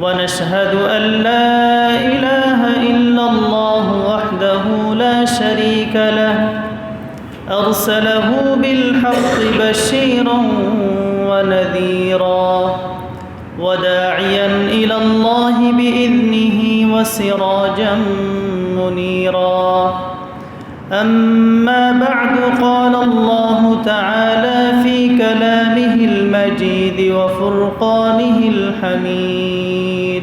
ونشهد أن لا إله إلا الله وحده لا شريك له أرسله بالحق بشيرا ونذيرا وداعيا إلى الله بإذنه وسراجا منيرا. أما بعد قال الله تعالى في كلامه المجيد وفرقانه الحميد.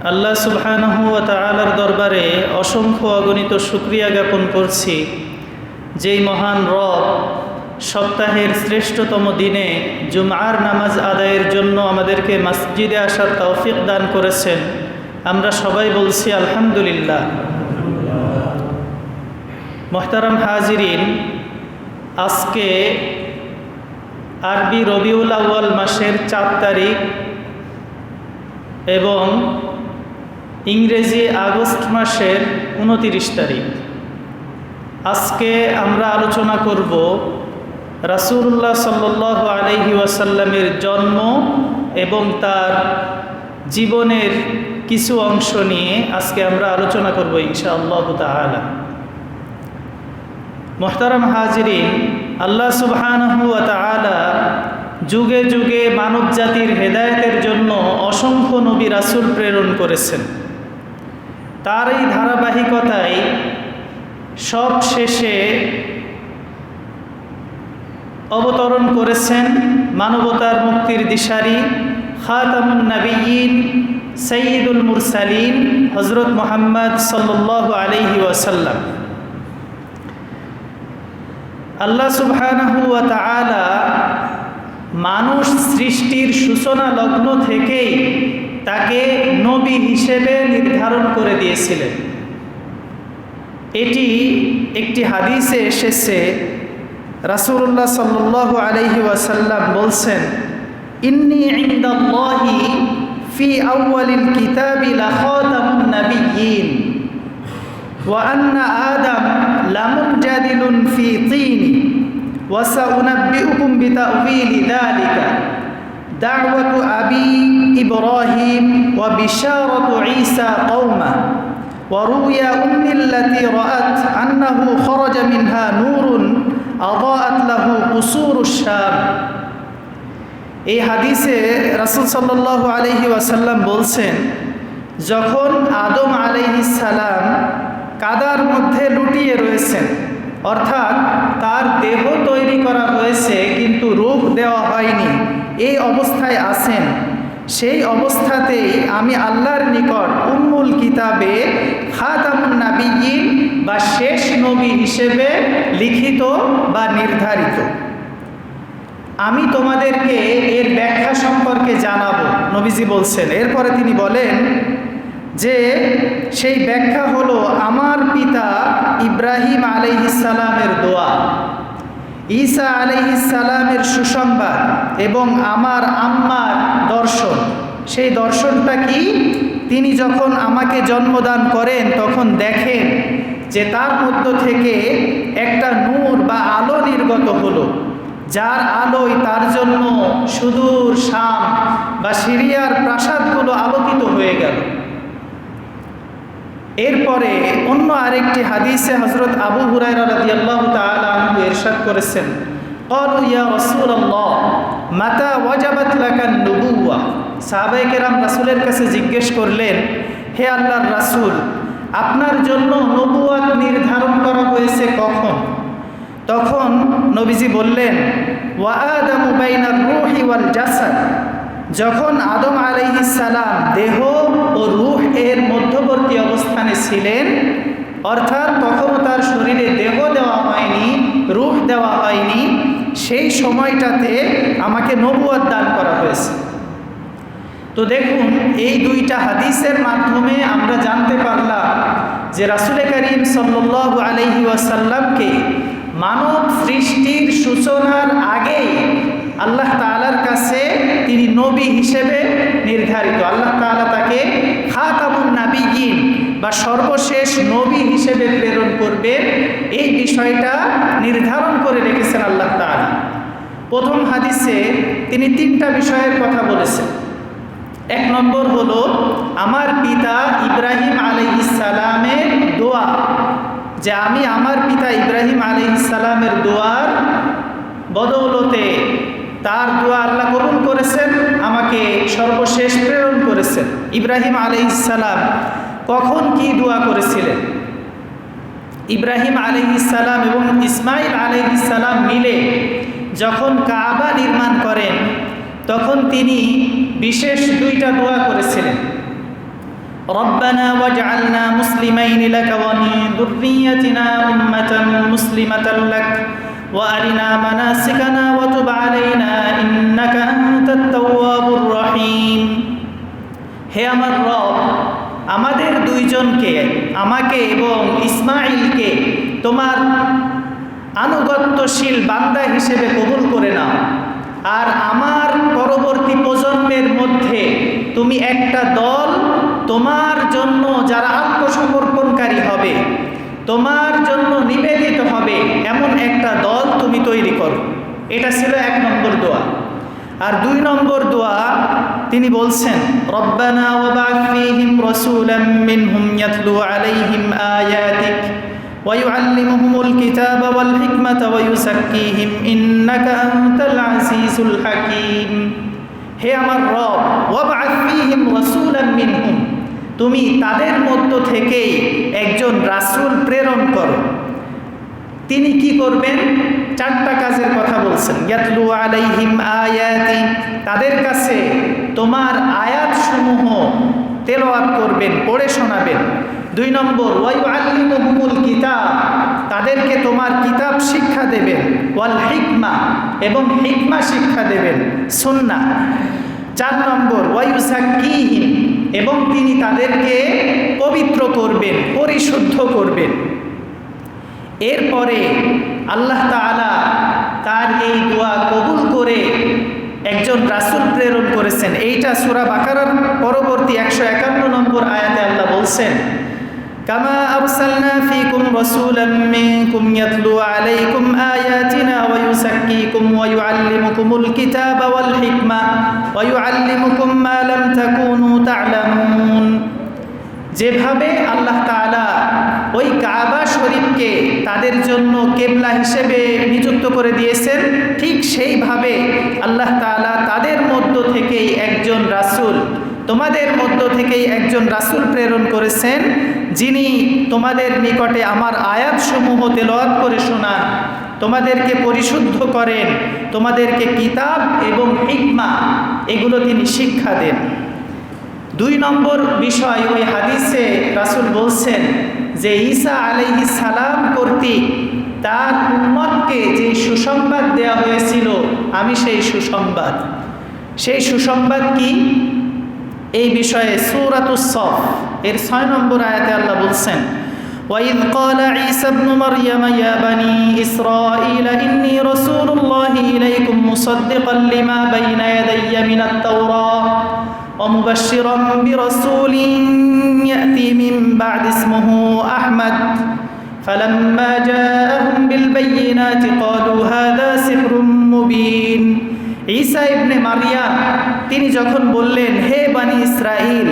আল্লাহ সুবহানাহু ওয়া তাআলার দরবারে অসংখ্য অগণিত শুকরিয়া জ্ঞাপন করছি। যেই মহান রব সপ্তাহের শ্রেষ্ঠতম দিনে জুমআর নামাজ আদায়ের জন্য আমাদেরকে মসজিদে আসার তৌফিক দান করেছেন। আমরা সবাই বলছি আলহামদুলিল্লাহ। মোহতারাম হাজিরিন, আজকে আরবি রবিউল আউ্য়াল মাসের চার তারিখ এবং ইংরেজি আগস্ট মাসের উনতিরিশ তারিখ। আজকে আমরা আলোচনা করব রাসুল্লাহ সাল্লাহ আলহি ওয়াসাল্লামের জন্ম এবং তার জীবনের কিছু অংশ নিয়ে আজকে আমরা আলোচনা করব ইনশাআল্লাহ তালা মোহতারাম হাজরিন, আল্লাহ সুবহানহু যুগে যুগে মানব জাতির হেদায়েতের জন্য অসংখ্য নবী রাসুল প্রেরণ করেছেন। তার এই ধারাবাহিকতায় সব শেষে অবতরণ করেছেন মানবতার মুক্তির দিশারি খাতামুন নবীন সঈদুল মুরসালিন হজরত মোহাম্মদ সাল্লাহ আলহি ওয়াসাল্লাম। আল্লাহ সুবহানাহু মানুষ সৃষ্টির সূচনা লগ্ন থেকেই তাকে নবী হিসেবে নির্ধারণ করে দিয়েছিলেন। এটি একটি হাদিসে এসেছে রাসুল্লাহ সাল্লাহ আলহি ওয়াসাল্লাম বলছেন, ইন্নি ইন্দাল্লাহি ফি আউয়ালিল কিতাবি লাখাতামুন নাবিয়্যিন, ওয়া আন্না আদম লামুজাদিলুন ফি তিন, ওয়া সাউনাব্বিউকুম বিতাউইলি যালিকা দাওয়াতু আবি ইব্রাহিম ওয়া বিশারাতু ঈসা কওমা। ওয়া রুয়া উম্মি আল্লাতী রাআত আন্নাহু খরাজা মিনহা নূরুন আদাআত লাহু কুসুরুশ শাম। এই হাদিসে রাসূল সাল্লাল্লাহু আলাইহি ওয়াসাল্লাম বলছেন, যখন আদম আলাইহিস সালাম কাদার মধ্যে লুটিয়ে রয়েছেন, অর্থাৎ তার দেহ তৈরি করা হয়েছে কিন্তু রূপ দেওয়া হয়নি এই অবস্থায় আছেন। সেই অবস্থাতেই আমি আল্লাহর নিকট উম্মুল কিতাবে খাতামুন নাবিয়িন বা শেষ নবী হিসেবে লিখিত বা নির্ধারিত। আমি তোমাদেরকে এর ব্যাখ্যা সম্পর্কে জানাব, নবীজি বলছেন। এরপরে তিনি বলেন যে, সেই ব্যাখ্যা হলো আমার পিতা ইব্রাহিম আলাইহিসালামের দোয়া। ঈসা আলাইহিসালামের সুসংবাদ এবং আমার আম্মার দর্শন। সেই দর্শনটা কি? তিনি যখন আমাকে জন্মদান করেন, তখন দেখেন যে তার মধ্য থেকে একটা নূর বা আলো নির্গত হলো, যার আলোয় তার জন্য সুদূর শাম বা সিরিয়ার প্রাসাদগুলো আলোকিত হয়ে গেল। এরপরে অন্য আরেকটি হাদিসে হজরত আবু হুরাইরা রাদিয়াল্লাহু তাআলা আনহু ইরশাদ করেছেন قالوا يا رسول الله متى وجبت لك النبوة সাহাবায়ে কেরাম রাসূলের কাছে জিজ্ঞেস করলেন হে আল্লাহর রাসূল আপনার জন্য নবুয়াত নির্ধারণ করা হয়েছে কখন তখন নবীজি বললেন ওয়া আদামু বাইনার রূহি ওয়াল জাসাদ যখন আদম সালাম দেহ ও রুহ এর মধ্যবর্তী অবস্থানে ছিলেন, অর্থাৎ তখনও তার শরীরে দেহ দেওয়া হয়নি, রূহ দেওয়া হয়নি, সেই সময়টাতে আমাকে নবুয়াদ দান করা হয়েছে। তো দেখুন, এই দুইটা হাদিসের মাধ্যমে আমরা জানতে পারলাম যে রাসুলে করিম সাল্লাহ আলহি ওয়াসাল্লামকে মানব সৃষ্টির সূচনার আগেই আল্লাহ কাছে তিনি নবী হিসেবে নির্ধারিত। আল্লাহ তালা তাকে খাতামুন নাবিগিন বা সর্বশেষ নবী হিসেবে প্রেরণ করবে। এই বিষয়টা নির্ধারণ করে রেখেছেন আল্লাহ তালা প্রথম হাদিসে তিনি তিনটা বিষয়ের কথা বলেছেন। এক নম্বর হলো, আমার পিতা ইব্রাহিম আলী ইসালামের দোয়া। যে আমি আমার পিতা ইব্রাহিম আলী ইসালামের দোয়ার বদৌলতে তার দোয়া আল্লাহ কবুল করেছেন, আমাকে সর্বশেষ প্রেরণ করেছেন। ইব্রাহিম আলাইসালাম কখন কি দোয়া করেছিলেন? ইব্রাহিম আলহিসাল্লাম এবং ইসমাইল আলহিসাল্লাম মিলে যখন কাবা নির্মাণ করেন, তখন তিনি বিশেষ দুইটা দোয়া করেছিলেন। রব্বানা ওয়াজআলনা মুসলিমাইন লাকা। وأرنا مناسكنا وتب علينا إنك أنت التواب الرحيم হে আমার রব আমাদের দুইজনকে আমাকে এবং ইসমাইলকে তোমার আনুগত্যশীল বান্দা হিসেবে কবুল করে নাও আর আমার পরবর্তী প্রজন্মের মধ্যে তুমি একটা দল তোমার জন্য যারা আত্মসমর্পণকারী হবে তোমার জন্য নিবেদিত হবে এমন একটা দল তুমি তৈরি করো। এটা ছিল এক নম্বর দোয়া। আর দুই নম্বর দোয়া তিনি বলছেন, রব্বানা ওয়াবা'থ ফীহিম রাসূলাম মিনহুম ইয়াতলু আলাইহিম আয়াতিক ওয়ায়ুআল্লিমুহুমুল কিতাবা ওয়াল হিকমাতা ওয়ায়ুযাক্কিহিম ইন্নাকা আনতাল আজিজুল হাকীম। হে আমার রব ওয়াবা'থ ফীহিম রাসূলাম মিনহুম। তুমি তাদের মধ্য থেকেই একজন রাসূল প্রেরণ করো। তিনি কি করবেন? চারটা কাজের কথা বলছেন। ইয়াতলু আলাইহিম আয়াতি, তাদের কাছে তোমার আয়াতসমূহ তেলাওয়াত করবেন, পড়ে শোনাবেন। দুই নম্বর ওয়াইউ আল্লিমুহুমুল কিতাব, তাদেরকে তোমার কিতাব শিক্ষা দেবেন। ওয়াল হিকমা, এবং হিকমা শিক্ষা দেবেন। সুন্না চার নম্বর ওয়াইউসাকিহিম এবং তিনি তাদেরকে পবিত্র করবেন, পরিশুদ্ধ করবেন। এরপরে আল্লাহ তালা তার এই দোয়া কবুল করে একজন রাসুল প্রেরণ করেছেন। এইটা সুরা বাকারার পরবর্তী একশো একান্ন নম্বর আয়াতে আল্লাহ বলছেন মিনকুম ইয়াতলু আলাইকুম আয়াতিনা ওয়া ইউযাক্কিকুম ওয়া ইউআল্লিমুকুমুল কিতাবা ওয়াল হিকমা ওয়া ইউআল্লিমুকুম মা লাম তাকুনু তা'লামুন যেভাবে আল্লাহ তাআলা ওই কাবা শরীফকে তাদের জন্য কেবলা হিসেবে নিযুক্ত করে দিয়েছেন, ঠিক সেইভাবে আল্লাহ তাআলা তাদের মধ্য থেকেই একজন রাসূল, তোমাদের মধ্য থেকেই একজন রাসূল প্রেরণ করেছেন। যিনি তোমাদের নিকটে আমার আয়াতসমূহ তেলাওয়াত করে শোনান, তোমাদেরকে পরিশুদ্ধ করেন, তোমাদেরকে কিতাব এবং হিকমা, এগুলো তিনি শিক্ষা দেন। দুই নম্বর বিষয় ওই হাদিসে রাসুল বলছেন যে ঈসা আলাইহি সালাম কর্তৃক তার উম্মতকে যে সুসংবাদ দেওয়া হয়েছিল, আমি সেই সুসংবাদ। সেই সুসংবাদ কি? এই বিষয়ে সূরাতুস-সফ এর ছয় নম্বর আয়াতে আল্লাহ বলছেন وإذ قال عيسى ابن مريم يا بني إسرائيل إني رسول الله إليكم مصدقا لما بين يدي من التوراة ومبشرا برسول يأتي من بعد اسمه أحمد فلما جاءهم بالبينات قالوا هذا سحر مبين ঈসা ইবনে মারিয়াম তিনি যখন বললেন হে বানি ইসরাইল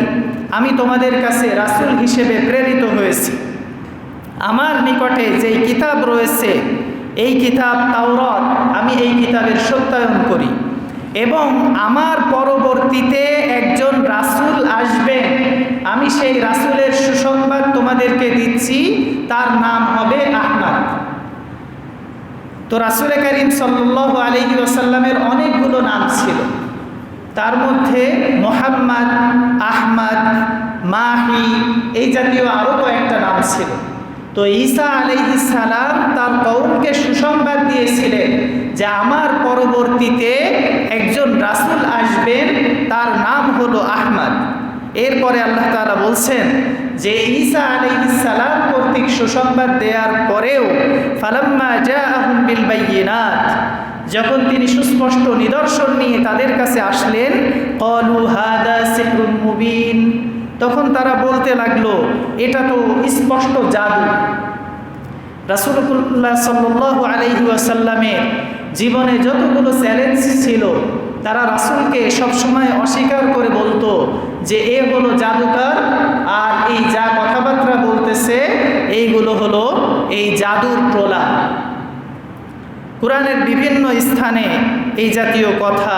আমি তোমাদের কাছে রাসূল হিসেবে প্রেরিত হয়েছি। আমার নিকটে যেই কিতাব রয়েছে, এই কিতাব তাওরত, আমি এই কিতাবের সত্যায়ন করি। এবং আমার পরবর্তীতে একজন রাসূল আসবেন। আমি সেই রাসূলের সুসংবাদ তোমাদেরকে দিচ্ছি, তার নাম হবে আহমদ। তো রাসুল করিম সাল্লাহ আলহি ওসাল্লামের অনেকগুলো নাম ছিল। তার মধ্যে মোহাম্মদ, আহমদ, মাহি এই জাতীয় আরও কয়েকটা নাম ছিল। তো ঈসা সালাম তার কৌমকে সুসংবাদ দিয়েছিলেন যে আমার পরবর্তীতে একজন রাসুল আসবেন, তার নাম হলো আহমদ। এরপরে আল্লাহ তাআলা বলছেন যে ঈসা সালাম কর্তৃক সুসংবাদ দেওয়ার পরেও, ফালাম্মা জাআহুম বিল বাইয়িনাত যখন তিনি সুস্পষ্ট নিদর্শন নিয়ে তাদের কাছে আসলেন, কলু হাদা মুবিন। তখন তারা বলতে লাগল, এটা তো স্পষ্ট জাদু। রাসূলুল্লাহ সাল্লাল্লাহু আলাইহি ওয়াসাল্লামের জীবনে যতগুলো চ্যালেঞ্জ ছিল, তারা রাসূলকে সবসময় অস্বীকার করে বলতো যে, এ হলো জাদুকর আর এই যা কথাবার্তা বলতেছে, এইগুলো হলো এই জাদুর প্রলাপ। কোরআনের বিভিন্ন স্থানে এই জাতীয় কথা,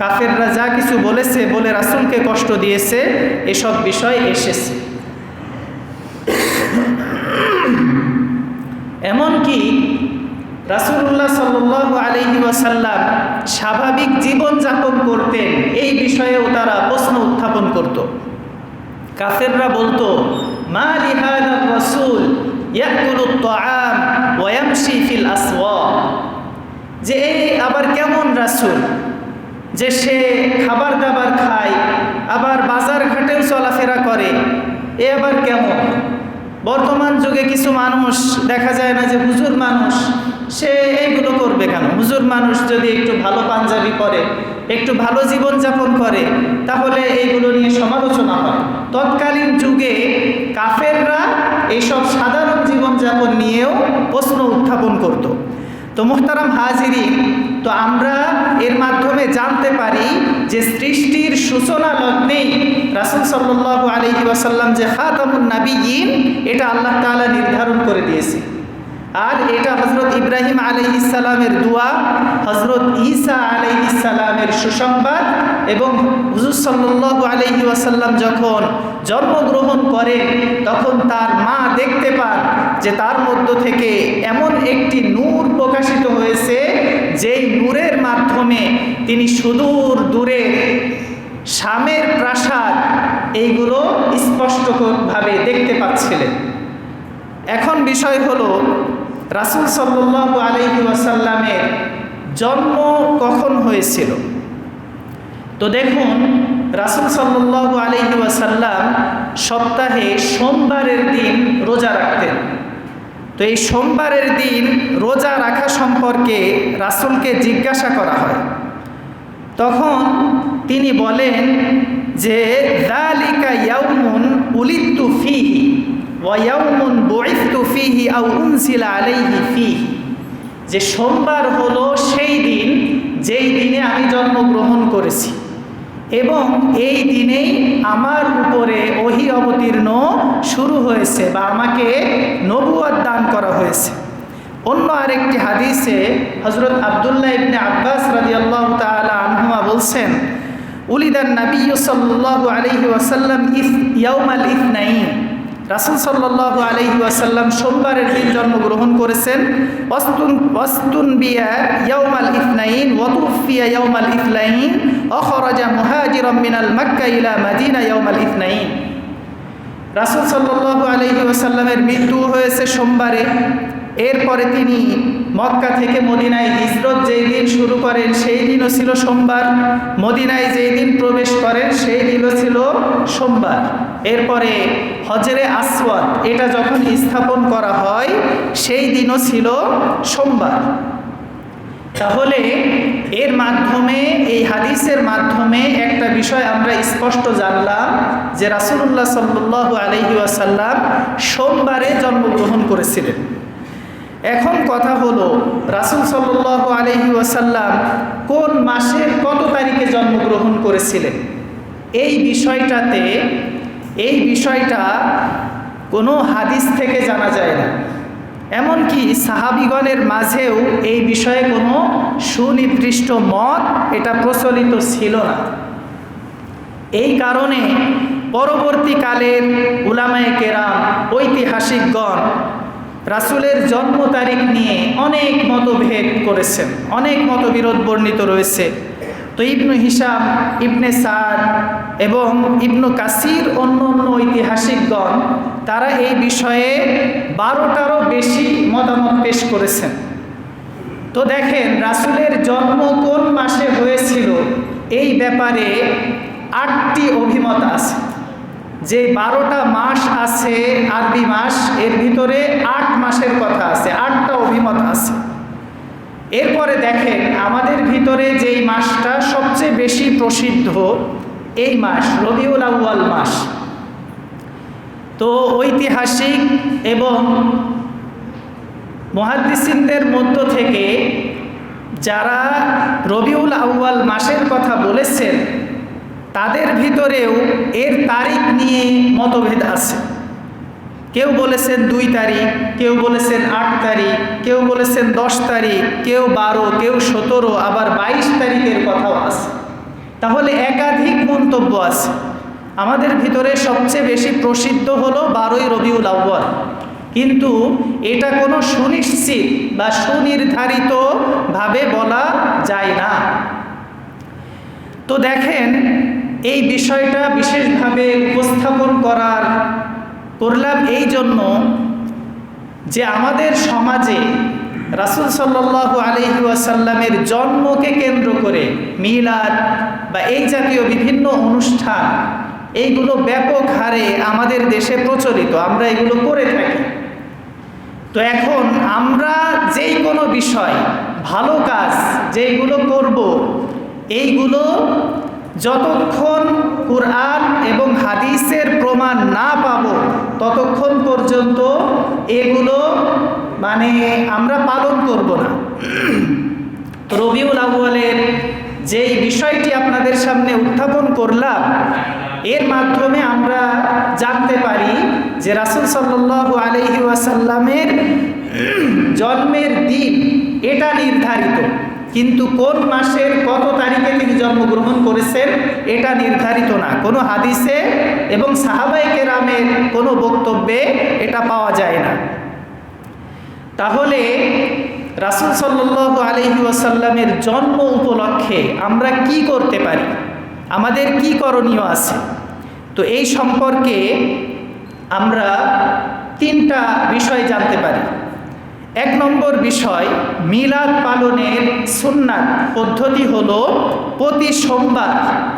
কাফেররা যা কিছু বলেছে বলে রাসূলকে কষ্ট দিয়েছে, এসব বিষয় এসেছে। এমনকি রাসুল্লাহ সাল্লাহ আলহি ওয়াসাল্লাম স্বাভাবিক জীবনযাপন করতেন, এই বিষয়েও তারা প্রশ্ন উত্থাপন করত। কাফেররা বলতো, মা লিহাদা রসুল যে এই আবার কেমন রাসূল? যে সে খাবার দাবার খায়, আবার বাজার ঘাটেও চলাফেরা করে, এ আবার কেমন? বর্তমান যুগে কিছু মানুষ দেখা যায় না যে হুজুর মানুষ, সে এইগুলো করবে কেন? হুজুর মানুষ যদি একটু ভালো পাঞ্জাবি পরে, একটু ভালো জীবনযাপন করে, তাহলে এইগুলো নিয়ে সমালোচনা হয়। তৎকালীন যুগে কাফেররা এইসব সাধারণ জীবনযাপন নিয়েও প্রশ্ন উত্থাপন করত। তো মোহতারাম হাজিরি, তো আমরা এর মাধ্যমে জানতে পারি যে সৃষ্টির সূচনা লগ্নেই রাসুল সাল্লাহ আলহি ওয়াসাল্লাম যে খাতামুন আমি এটা আল্লাহ তালা নির্ধারণ করে দিয়েছে। আর এটা হজরত ইব্রাহিম আলহ ইসালামের দোয়া হজরত ঈসা আলহ ইসালামের সুসংবাদ এবং হুজুর সাল্লু আলহি ওয়াসাল্লাম যখন জন্মগ্রহণ করেন, তখন তার মা দেখতে পান যে তার মধ্য থেকে এমন একটি নূর প্রকাশিত হয়েছে, যেই নূরের মাধ্যমে তিনি সুদূর দূরে শামের প্রাসাদ এইগুলো স্পষ্টভাবে দেখতে পাচ্ছিলেন। এখন বিষয় হলো রাসুল সাল্লাহ আলহি ওয়াসাল্লামের জন্ম কখন হয়েছিল? তো দেখুন, রাসুল সাল্লাহ আলহি ওয়াসাল্লাম সপ্তাহে সোমবারের দিন রোজা রাখতেন। তো এই সোমবারের দিন রোজা রাখা সম্পর্কে রাসুলকে জিজ্ঞাসা করা হয়। তখন তিনি বলেন যে, দালিকা ইয়াউমুন উলিত্তু ফিহি। ওয়াউমুন বইস্তু ফিহি আলাইহি ফিহি। যে সোমবার হলো সেই দিন, যেই দিনে আমি জন্মগ্রহণ করেছি। এবং এই দিনেই আমার উপরে ওহি অবতীর্ণ শুরু হয়েছে বা আমাকে নবুয়াদ দান করা হয়েছে। অন্য আরেকটি হাদিসে হজরত আবদুল্লাহ ইবনে আব্বাস রাদিয়াল্লাহু তাআলা আনহুমা বলছেন, উলিদান নবী সাল্লাল্লাহু আলাইহি ওয়াসাল্লাম ইফ ইয়াউমাল ইথনাইন রাসুল সাল্লাহ আলহি ওয়াসাল্লাম সোমবারের দিন জন্মগ্রহণ করেছেন। অস্তুন অস্তুন বিয়া ইয়াউমাল ইফনাইন ওয়াতুফিয়া ইয়াউমাল ইফলাইন অখরাজা মুহাজির মিনাল মাক্কা ইলা মাদিনা ইয়াউমাল ইফনাইন রাসুল সাল্লাহ আলহি ওয়াসাল্লামের মৃত্যু হয়েছে সোমবারে। এরপরে তিনি মক্কা থেকে মদিনায় হিজরত যেই দিন শুরু করেন, সেই দিনও ছিল সোমবার। মদিনায় যেই দিন প্রবেশ করেন, সেই দিনও ছিল সোমবার। এরপরে হজরে আসওয়াদ, এটা যখন স্থাপন করা হয়, সেই দিনও ছিল সোমবার। তাহলে এর মাধ্যমে, এই হাদিসের মাধ্যমে একটা বিষয় আমরা স্পষ্ট জানলাম যে রাসুল্লাহ সাল্লাহ আলহি আসাল্লাম সোমবারে জন্মগ্রহণ করেছিলেন। এখন কথা হলো, রাসুল সাল্লাহ আলহি আসাল্লাম কোন মাসের কত তারিখে জন্মগ্রহণ করেছিলেন? এই বিষয়টাতে, এই বিষয়টা কোনো হাদিস থেকে জানা যায় না। এমনকি সাহাবিগণের মাঝেও এই বিষয়ে কোনো সুনির্দিষ্ট মত এটা প্রচলিত ছিল না। এই কারণে পরবর্তীকালের উলামায়ে কেরাম, ঐতিহাসিকগণ রাসুলের জন্ম তারিখ নিয়ে অনেক মতভেদ করেছেন, অনেক মতবিরোধ বর্ণিত রয়েছে। তো ইবনু হিসাম ইবনে সাদ এবং ইবনু কাসির অন্য অন্য ঐতিহাসিকগণ, তারা এই বিষয়ে বারোটারও বেশি মতামত পেশ করেছেন। তো দেখেন, রাসুলের জন্ম কোন মাসে হয়েছিল? এই ব্যাপারে আটটি অভিমত আছে। যে বারোটা মাস আছে আরবি মাস, এর ভিতরে আট মাসের কথা আছে, আটটা অভিমত আছে। এরপরে দেখেন, আমাদের ভিতরে যেই মাসটা সবচেয়ে বেশি প্রসিদ্ধ, এই মাস, রবিউল আউয়াল মাস। তো ঐতিহাসিক এবং মহাদিসিনদের মধ্য থেকে যারা রবিউল আউয়াল মাসের কথা বলেছেন তাদের ভিতরেও এর তারিখ নিয়ে মতভেদ আছে। কেউ বলেছেন দুই তারিখ, কেউ বলেছেন আট তারিখ, কেউ বলেছেন দশ তারিখ, কেউ বারো, কেউ সতেরো, আবার বাইশ তারিখের কথাও আছে। তাহলে একাধিক মন্তব্য আছে। আমাদের ভিতরে সবচেয়ে বেশি প্রসিদ্ধ হলো বারোই রবিউল আউ্বাল কিন্তু এটা কোনো সুনিশ্চিত বা সুনির্ধারিতভাবে বলা যায় না। তো দেখেন এই বিষয়টা বিশেষভাবে উপস্থাপন করার করলাম এই জন্য যে আমাদের সমাজে রাসুল সাল্লাহ আলহি আসাল্লামের জন্মকে কেন্দ্র করে মিলাদ বা এই জাতীয় বিভিন্ন অনুষ্ঠান, এইগুলো ব্যাপক হারে আমাদের দেশে প্রচলিত, আমরা এগুলো করে থাকি। তো এখন আমরা যেই কোনো বিষয়, ভালো কাজ যেইগুলো করব, এইগুলো যতক্ষণ কোরআন এবং হাদিসের প্রমাণ না পাব, ততক্ষণ পর্যন্ত এগুলো মানে আমরা পালন করব না। রবিউল আউ্বালের যেই বিষয়টি আপনাদের সামনে উত্থাপন করলাম, এর মাধ্যমে আমরা জানতে পারি যে রাসুল সাল্লাহ আলহি ওয়াসাল্লামের জন্মের দিন এটা নির্ধারিত। কিন্তু কোন মাসের কত তারিখে তিনি জন্মগ্রহণ করেছেন এটা নির্ধারিত না। কোনো হাদিসে এবং সাহাবাই কেরামের কোনো বক্তব্যে এটা পাওয়া যায় না। তাহলে রাসুল সাল্লাহ আলহি ওয়াসাল্লামের জন্ম উপলক্ষে আমরা কি করতে পারি? আমাদের কি করণীয় আছে? তো এই সম্পর্কে আমরা তিনটা বিষয় জানতে পারি। এক নম্বর বিষয়, মিলাদ পালনের সুন্নাত পদ্ধতি হলো প্রতি সোমবার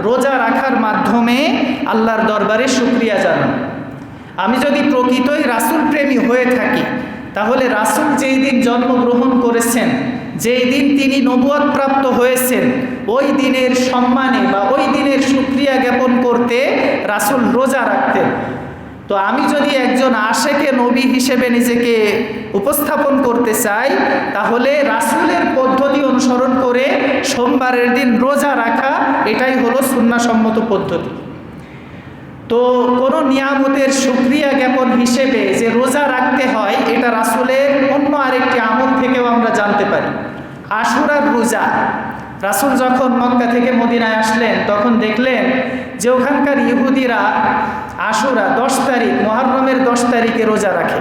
রোজা রাখার মাধ্যমে আল্লাহর দরবারে শুক্রিয়া জানান। আমি যদি প্রকৃতই রাসুল প্রেমী হয়ে থাকি, তাহলে রাসুল যেই দিন জন্মগ্রহণ করেছেন, যেই দিন তিনি নবুয়াদ প্রাপ্ত হয়েছেন, ওই দিনের সম্মানে বা ওই দিনের সুক্রিয়া জ্ঞাপন করতে রাসুল রোজা রাখতেন। তো আমি যদি একজন আশেকে নবী হিসেবে নিজেকে উপস্থাপন করতে চাই, তাহলে রাসুলের পদ্ধতি অনুসরণ করে সোমবারের দিন রোজা রাখা, এটাই হলো সুন্নাসম্মত পদ্ধতি। তো কোনো নিয়ামতের সুক্রিয়া জ্ঞাপন হিসেবে যে রোজা রাখতে হয়, এটা রাসুলের অন্য আরেকটি আমল থেকেও আমরা জানতে পারি। আশুরার রোজা। রাসুল যখন মক্কা থেকে মদিনায় আসলেন, তখন দেখলেন যে ওখানকার ইহুদিরা আশুরা দশ তারিখ মহারমের দশ তারিখে রোজা রাখে।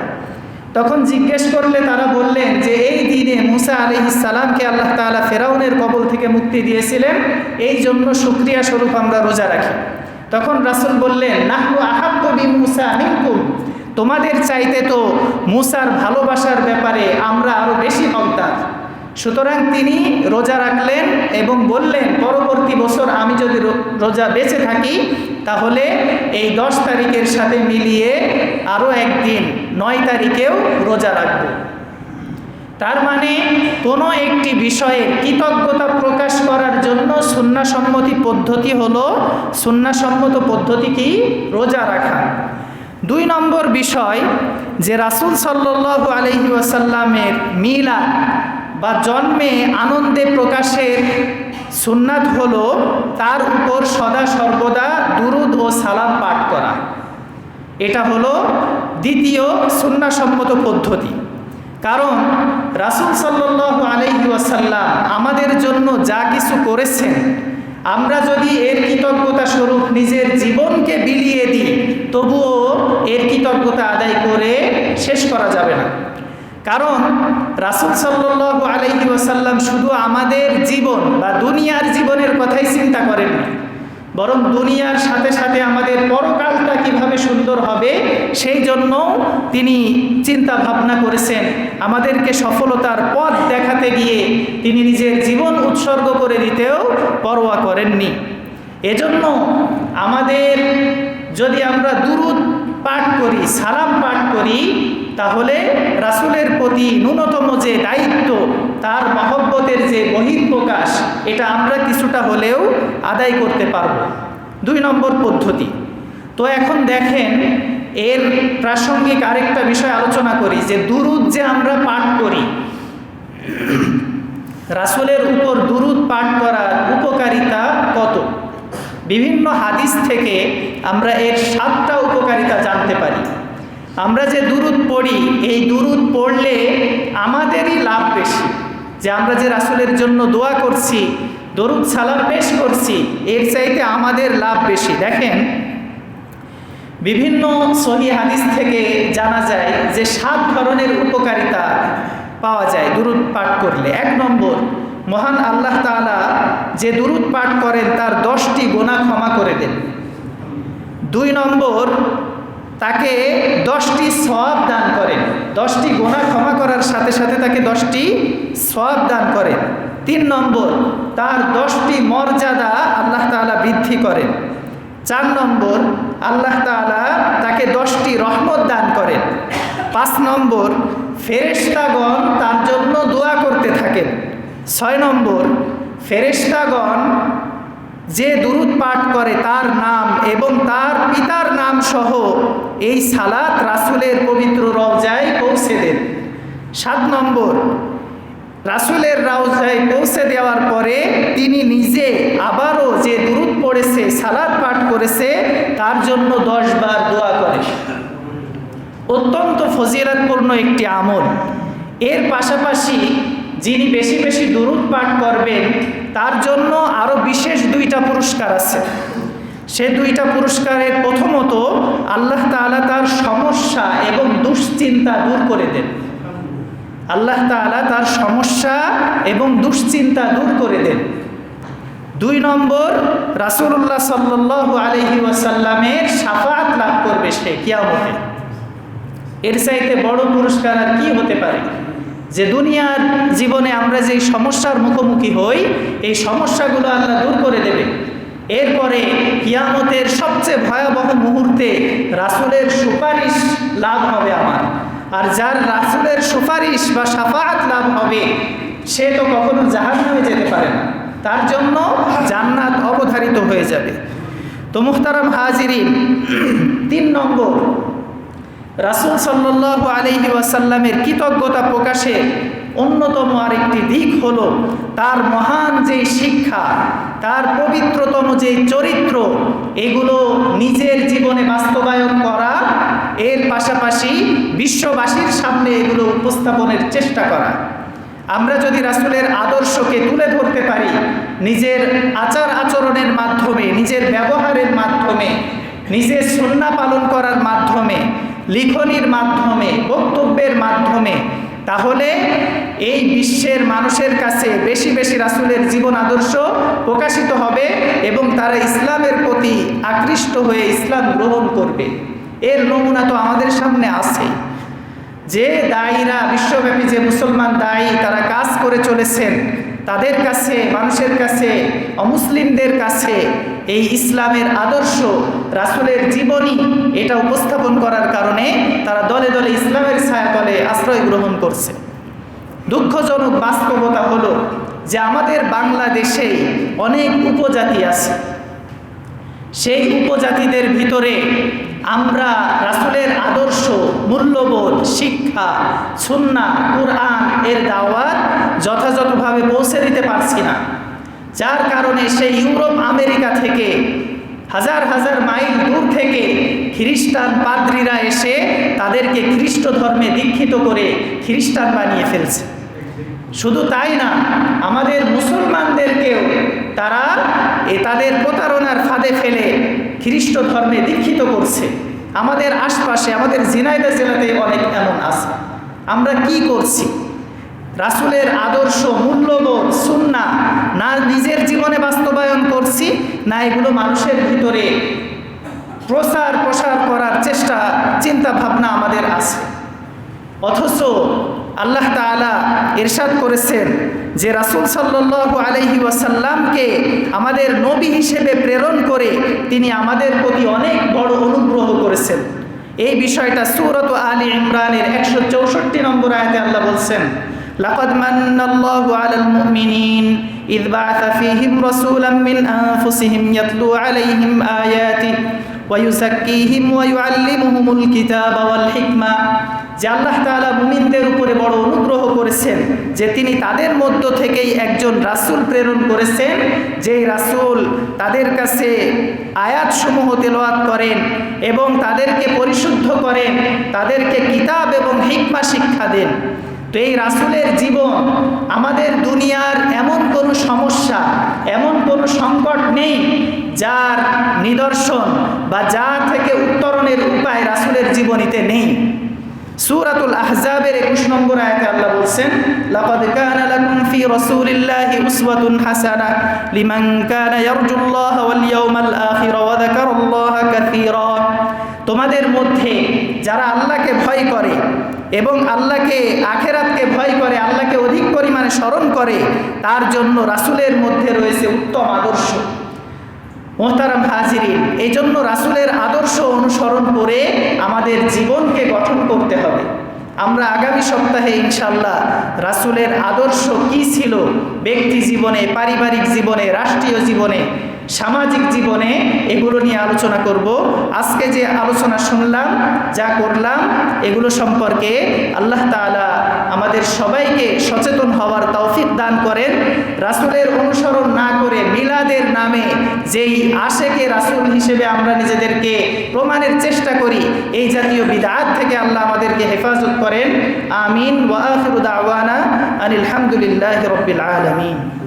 তখন জিজ্ঞেস করলে তারা বললেন যে, এই দিনে মুসা আলি ইসালামকে আল্লাহ তালা ফেরাউনের কবল থেকে মুক্তি দিয়েছিলেন, এই জন্য সুক্রিয়া স্বরূপ আমরা রোজা রাখি। তখন রাসুল বললেন নাহু আহাব্য বি মুসা মিনকুম। তোমাদের চাইতে তো মুসার ভালোবাসার ব্যাপারে আমরা আরও বেশি হকদার। সুতরাং তিনি রোজা রাখলেন এবং বললেন, পরবর্তী বছর আমি যদি রোজা বেঁচে থাকি, তাহলে এই দশ তারিখের সাথে মিলিয়ে আরও একদিন নয় তারিখেও রোজা রাখব। তার মানে কোনো একটি বিষয়ে কৃতজ্ঞতা প্রকাশ করার জন্য সুন্নাসম্মতি পদ্ধতি হলো, সুন্নাসম্মত পদ্ধতি কি? রোজা রাখা। দুই নম্বর বিষয় যে রাসুল সাল্লাহ আলহি ওয়াসাল্লামের মিলা বা জন্মে আনন্দে প্রকাশের সুন্নাত হলো তার উপর সদা সর্বদা দুরুদ ও সালাম পাঠ করা। এটা হলো দ্বিতীয় সুন্নাসম্মত পদ্ধতি। কারণ রাসুল সাল্লাহ আলহি ওয়াসাল্লাম আমাদের জন্য যা কিছু করেছেন, আমরা যদি এর কৃতজ্ঞতা স্বরূপ নিজের জীবনকে বিলিয়ে দিই, তবুও এর কৃতজ্ঞতা আদায় করে শেষ করা যাবে না। কারণ রাসুল সাল্লাহ আলহি ওয়াসাল্লাম শুধু আমাদের জীবন বা দুনিয়ার জীবনের কথাই চিন্তা করেন বরং দুনিয়ার সাথে সাথে আমাদের পরকালটা কীভাবে সুন্দর হবে সেই জন্য তিনি চিন্তা ভাবনা করেছেন। আমাদেরকে সফলতার পথ দেখাতে গিয়ে তিনি নিজের জীবন উৎসর্গ করে দিতেও পরোয়া করেননি। এজন্য আমাদের যদি আমরা দুরুদ পাঠ করি, সালাম পাঠ করি, তাহলে রাসুলের প্রতি ন্যূনতম যে দায়িত্ব, তার মহব্বতের যে বহিঃপ্রকাশ, এটা আমরা কিছুটা হলেও আদায় করতে পারব। দুই নম্বর পদ্ধতি। তো এখন দেখেন, এর প্রাসঙ্গিক আরেকটা বিষয় আলোচনা করি, যে দুরুদ যে আমরা পাঠ করি, রাসুলের উপর দুরুদ পাঠ করার উপকারিতা কত? বিভিন্ন হাদিস থেকে আমরা এর সাতটা উপকারিতা জানতে পারি। আমরা যে দুরুদ পড়ি, এই দুরুদ পড়লে আমাদেরই লাভ বেশি। যে আমরা যে রাসুলের জন্য দোয়া করছি, দরুদ সালাম পেশ করছি, এর চাইতে আমাদের লাভ বেশি। দেখেন, বিভিন্ন সহি হাদিস থেকে জানা যায় যে সাত ধরনের উপকারিতা পাওয়া যায় দুরুদ পাঠ করলে। এক নম্বর মহান আল্লাহ তালা যে দুরুদ পাঠ করেন, তার দশটি গোনা ক্ষমা করে দেন। দুই নম্বর, তাকে দশটি সব দান করেন। দশটি গোনা ক্ষমা করার সাথে সাথে তাকে দশটি সব দান করেন। তিন নম্বর, তার দশটি মর্যাদা আল্লাহ তালা বৃদ্ধি করেন। চার নম্বর, আল্লাহ তালা তাকে দশটি রহমত দান করেন। পাঁচ নম্বর ফেরেস্তাগণ তার জন্য দোয়া করতে থাকেন। ছয় নম্বর ফেরেস্তাগণ যে দুরুদ পাঠ করে তার নাম এবং তার পিতার নাম সহ এই সালাত রাসুলের পবিত্র রওজায় পৌঁছে দেন। সাত নম্বর, রাসুলের রাউজায় পৌঁছে দেওয়ার পরে তিনি নিজে আবারও যে দুরুদ পড়েছে সালাদ পাঠ করেছে, তার জন্য দশ বার দোয়া করে। অত্যন্ত ফজিরাতপূর্ণ একটি আমল। এর পাশাপাশি যিনি বেশি বেশি দুরুদ পাঠ করবেন, তার জন্য আরও বিশেষ দুইটা পুরস্কার আছে। সে দুইটা পুরস্কারের প্রথমত আল্লাহ তালা তার সমস্যা এবং দুশ্চিন্তা দূর করে দেন। আল্লাহ তালা তার সমস্যা এবং দুশ্চিন্তা দূর করে দেন। দুই নম্বর রাসুল্লাহ সাল্লাহ আলহি ওয়াসাল্লামের সাফাত লাভ করবে সে কিয়ামতে। এর চাইতে বড় পুরস্কার আর কি হতে পারে? যে দুনিয়ার জীবনে আমরা যে সমস্যার মুখোমুখি হই, এই সমস্যাগুলো আল্লাহ দূর করে দেবে। এরপরে কিয়ামতের সবচেয়ে ভয়াবহ মুহূর্তে রাসুলের সুপারিশ লাভ হবে আমার। আর যার রাসুলের সুপারিশ বা সাফাত লাভ হবে, সে তো কখনো জাহাজ নামে যেতে পারে না। তার জন্য জান্নাত অবধারিত হয়ে যাবে। তো মুখতারাম হাজিরিন, তিন নম্বর রাসুল সাল্লাহ আলহি ওয়াসাল্লামের কৃতজ্ঞতা প্রকাশের অন্যতম আরেকটি দিক হল তার মহান যে শিক্ষা, তার পবিত্রতম যে চরিত্র, এগুলো নিজের জীবনে বাস্তবায়ন করা, এর পাশাপাশি বিশ্ববাসীর সামনে এগুলো উপস্থাপনের চেষ্টা করা। আমরা যদি রাসুলের আদর্শকে তুলে ধরতে পারি, নিজের আচার আচরণের মাধ্যমে, নিজের ব্যবহারের মাধ্যমে, নিজের সন্না পালন করার মাধ্যমে লিখনির মাধ্যমে, বক্তব্যের মাধ্যমে, তাহলে এই বিশ্বের মানুষের কাছে বেশি বেশি রাসুলের জীবন আদর্শ প্রকাশিত হবে এবং তারা ইসলামের প্রতি আকৃষ্ট হয়ে ইসলাম গ্রহণ করবে। এর নমুনা তো আমাদের সামনে আছে। যে দায়ীরা, বিশ্বব্যাপী যে মুসলমান দায়ী, তারা কাজ করে চলেছেন তাদের কাছে, মানুষের কাছে, অমুসলিমদের কাছে এই ইসলামের আদর্শ, রাসুলের জীবনী এটা উপস্থাপন করার কারণে তারা দলে দলে ইসলামের ছায়া তলে আশ্রয় গ্রহণ করছে। দুঃখজনক বাস্তবতা হলো যে আমাদের বাংলাদেশে অনেক উপজাতি আছে। সেই উপজাতিদের ভিতরে আমরা রাসুলের আদর্শ, মূল্যবোধ, শিক্ষা সুন্না কোরআন এর দাওয়াত যথাযথভাবে পৌঁছে দিতে পারছি না। যার কারণে সেই ইউরোপ, আমেরিকা থেকে হাজার হাজার মাইল দূর থেকে খ্রিস্টান পাদ্রীরা এসে তাদেরকে খ্রিস্ট ধর্মে দীক্ষিত করে খ্রিস্টান বানিয়ে ফেলছে। শুধু তাই না, আমাদের মুসলমানদেরকেও তারা এ তাদের প্রতারণার ফাঁদে ফেলে খ্রিস্ট ধর্মে দীক্ষিত করছে। আমাদের আশপাশে, আমাদের জিনাইদা জেলাতে অনেক এমন আছে। আমরা কি করছি? রাসুলের আদর্শ, মূল্যবোধ সুন্না না নিজের জীবনে বাস্তবায়ন করছি, না এগুলো মানুষের ভিতরে প্রসার প্রসার করার চেষ্টা চিন্তা ভাবনা আমাদের আছে। অথচ আল্লাহ তাআলা ইরশাদ করেছেন যে রাসূল সাল্লাল্লাহু আলাইহি ওয়াসাল্লামকে আমাদের নবী হিসেবে প্রেরণ করে তিনি আমাদের প্রতি অনেক বড় অনুগ্রহ করেছেন এই বিষয়টা সূরত আলী ইমরানের একশো চৌষট্টি নম্বর আয়াতে আল্লাহ বলছেন لقد من الله على المؤمنين إذ بعث فيهم رسولا من أنفسهم يتلو عليهم آياته ويزكيهم ويعلمهم الكتاب والحكمة যে আল্লাহ তাআলা মুমিনদের উপরে বড় অনুগ্রহ করেছেন, যে তিনি তাদের মধ্য থেকেই একজন রাসূল প্রেরণ করেছেন, যেই রাসূল তাদের কাছে আয়াতসমূহ তেলাওয়াত করেন এবং তাদেরকে পরিশুদ্ধ করেন, তাদেরকে কিতাব এবং হিকমা শিক্ষা দেন। তো এই রাসুলের জীবন আমাদের দুনিয়ার এমন কোনো সমস্যা, এমন কোনো সংকট নেই যার নিদর্শন বা যা থেকে উত্তরণের উপায় রাসুলের জীবনীতে নেই। সূরাতুল আহজাবের 21 নম্বর আয়াতে আল্লাহ বলছেন, লাকাদ কানা লাকুম ফি রাসূলিল্লাহি উসওয়াতুন হাসানা লিমান কানা ইয়ারজুল্লাহ ওয়াল ইয়াউমাল আখির ওয়া যাকারাল্লাহা কাসীরা। তোমাদের মধ্যে যারা আল্লাহকে ভয় করে এবং আল্লাহকে আখেরাতকে ভয় করে, আল্লাহকে অধিক পরিমাণে স্মরণ করে, তার জন্য রাসূলের মধ্যে রয়েছে উত্তম আদর্শ। মোহতারাম হাজিরিন এই জন্য রাসুলের আদর্শ অনুসরণ করে আমাদের জীবনকে গঠন করতে হবে। আমরা আগামী সপ্তাহে ইনশাল্লাহ রাসুলের আদর্শ কি ছিল? ব্যক্তি জীবনে, পারিবারিক জীবনে, রাষ্ট্রীয় জীবনে সামাজিক জীবনে এগুলো নিয়ে আলোচনা করব। আজকে যে আলোচনা শুনলাম, যা করলাম, এগুলো সম্পর্কে আল্লাহ তাআলা আমাদের সবাইকে সচেতন হওয়ার তৌফিক দান করেন। রাসুলের অনুসরণ না করে মিলাদের নামে যেই আশেকে রাসুল হিসেবে আমরা নিজেদেরকে প্রমাণের চেষ্টা করি, এই জাতীয় বিদাত থেকে আল্লাহ আমাদেরকে হেফাজত করেন। আমিন। ওয়া আখিরু দাওয়ানা আনিল হামদুলিল্লাহি রাব্বিল আলামিন।